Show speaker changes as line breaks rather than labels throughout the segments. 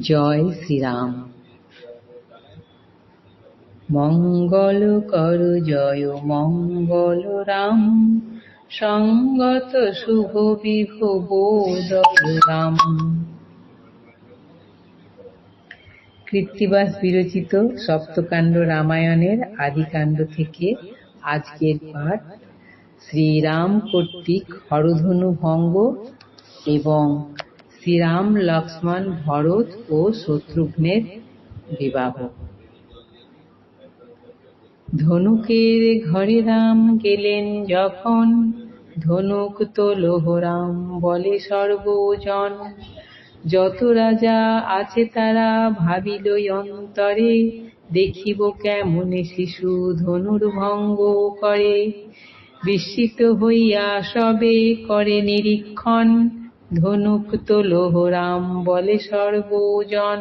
জয় শ্রীরাম। মঙ্গল কর জয়, মঙ্গল রাম। সঙ্গত শুভ বিভ রাম। কৃত্তিবাস বিরচিত সপ্তকাণ্ড রামায়ণের আদিকাণ্ড থেকে আজকের পাঠ শ্রীরাম কর্তৃক হরধনু ভঙ্গ এবং শ্রীরাম, লক্ষ্মণ, ভরত ও শত্রুঘ্নের বিবাহ। ধনুকের ঘরে রাম গেলেন যখন, ধনুক তো লোহরাম বলে সর্বজন। যত রাজা আছে তারা ভাবিল অন্তরে, দেখিব কেমন শিশু ধনুর ভঙ্গ করে। বিস্মিত হইয়া সবে করে নিরীক্ষণ ধনুক তো লোহরাম বলে সর্বজন।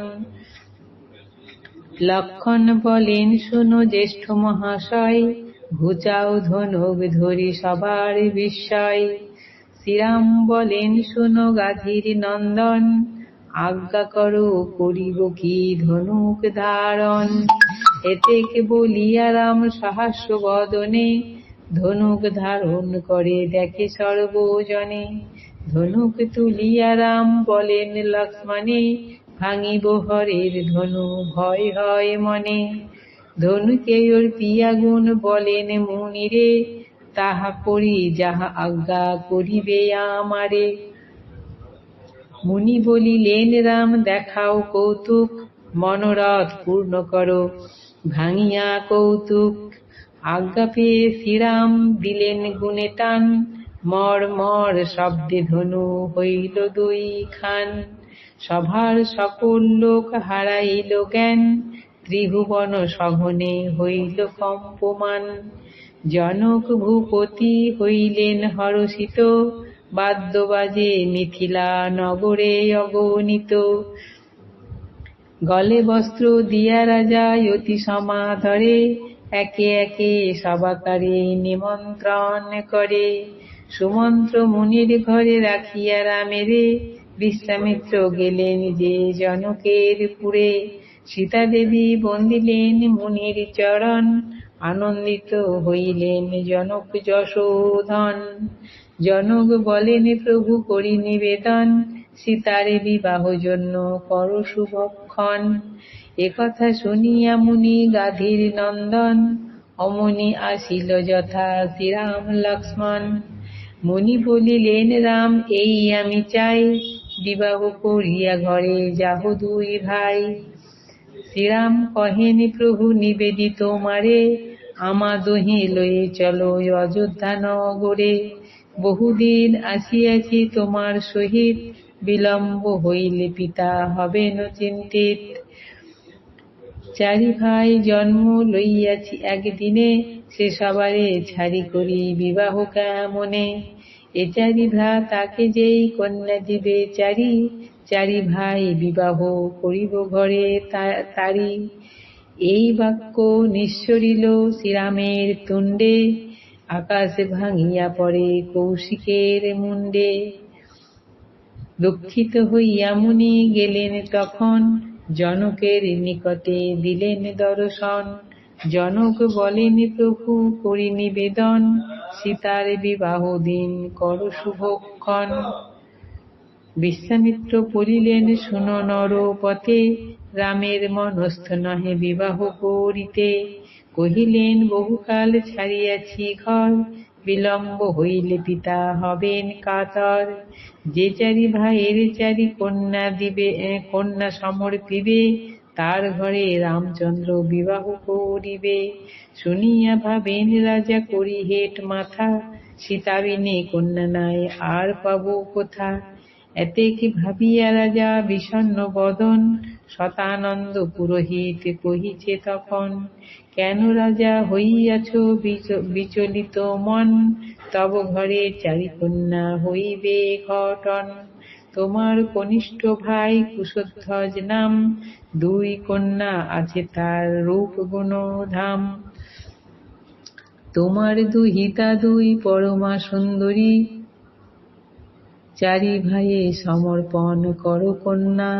লক্ষণ বলেন, শোনো জ্যেষ্ঠ মহাশয়, ঘুচাও ধনুক ধরি সবার বিস্ময়। শ্রীরাম বলেন, শোনো গাধীর নন্দন, আজ্ঞা করো করিব কি ধনুক ধারণ। এতে বলিয়া রাম সহাস্য বদনে ধনুক ধারণ করে দেখে সর্বজনে। ধনুক তুলিয়া রাম বলেন লক্ষ্মণে, ভাঙিব হরের ধনু, ভয় হয় মনে। ধনুকে ওর পিয়াগুণ বলেন মুনিরে, তাহা করি যাহা আজ্ঞা করিবে আমারে। মুনি বলিলেন, রাম দেখাও কৌতুক, মনোরথ পূর্ণ করো। ভাঙিয়া কৌতুক, আজ্ঞা পেয়ে শ্রীরাম দিলেন গুণে টান মর মর শব্দে ধনু হইল দুই খান সভার সকল লোক হারাইল জ্ঞান, ত্রিভুবন সঘনে হইল কম্পমান। জনক ভূপতি হইলেন হরষিত বাদ্য বাজে মিথিলা নগরে অগণিত। গলে বস্ত্র দিয়া রাজা অতি সমাধরে একে একে সবাকারে নিমন্ত্রণ করে। সুমন্ত্র মুনির ঘরে রাখিয়া রামেরে। বিশ্বামিত্র গেলেন যে জনকের পুরে। সীতা দেবী বন্দিলেন মুনির চরণ। আনন্দিত হইলেন জনক যশোধন। জনক বলেন, প্রভু, করি নিবেদন। সীতার বিবাহ জন্য কর শুভক্ষণ একথা শুনিয়া মুনি গাধীর নন্দন। অমনি আসিল যথা শ্রীরাম লক্ষ্মণ। মুনি বলিলেন, রাম, এই আমি চাই। বিবাহ করিয়া ঘরে যাহ দুই ভাই। শ্রীরাম কহেন, প্রভু, নিবেদিত মারে। আমা দহি লয়ে চলো অযোধ্যা নগরে। বহুদিন আসিয়াছি তোমার সহিত। বিলম্ব হইলে পিতা হবেন চিন্তিত চারি ভাই জন্ম লইয়াছি একদিনে। সে সবারে ছাড়ি করি বিবাহ কেমনে? এ চারি ভ্রা তাকে যেই কন্যা দিবে চারি চারি ভাই বিবাহ করিব ঘরে তারি। এই বাক্য নিঃসরিল শ্রীরামের তুণ্ডে, আকাশ ভাঙিয়া পড়ে কৌশিকের মুন্ডে দুঃখিত হইয়া মুনি গেলেন তখন, জনকের নিকটে দিলেন দর্শন। জনক বলেন, প্রভু, করি নিবেদন। সীতার বিবাহ দিন কর শুভক্ষণ। বিশ্বামিত্র পড়িলেন শুন নর পথে রামের মনস্থ নহে বিবাহ করিতে। কহিলেন, বহুকাল ছাড়িয়াছি ঘর, বিলম্ব হইলে পিতা হবেন কাতর। যে চারি ভাইয়ের চারি কন্যা দিবে কন্যা সমর্পিবে তার ঘরে রামচন্দ্র বিবাহ করিবে। শুনিয়া ভাবেন, রাজা করি হেট মাথা। সীতাবিনে কন্যা নাই আর পাবো কোথা? এতে কি ভাবিয়া রাজা বিষণ্ন বদন? শতানন্দ পুরোহিত কহিছে তখন, কেন রাজা হইয়াছ বিচলিত মন? তব ঘরে চারি কন্যা হইবে ঘটন। তোমার কনিষ্ঠ ভাই কুশধ্বজ নাম দুই কন্যা আছে তার রূপ গুণ ধাম তোমার দুহিতা দুই পরমা সুন্দরী। চারি ভাইয়ে সমর্পণ কর কন্যা,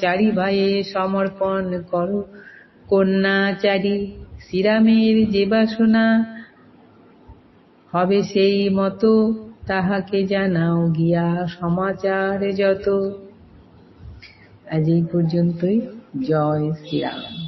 চারি ভাইয়ে সমর্পণ করো কন্যাচারী শ্রীরামের যে বাসনা, হবে সেই মতো। তাহাকে জানাও গিয়া সমাচার যত। আজ এই পর্যন্তই। জয় শ্রীরাম।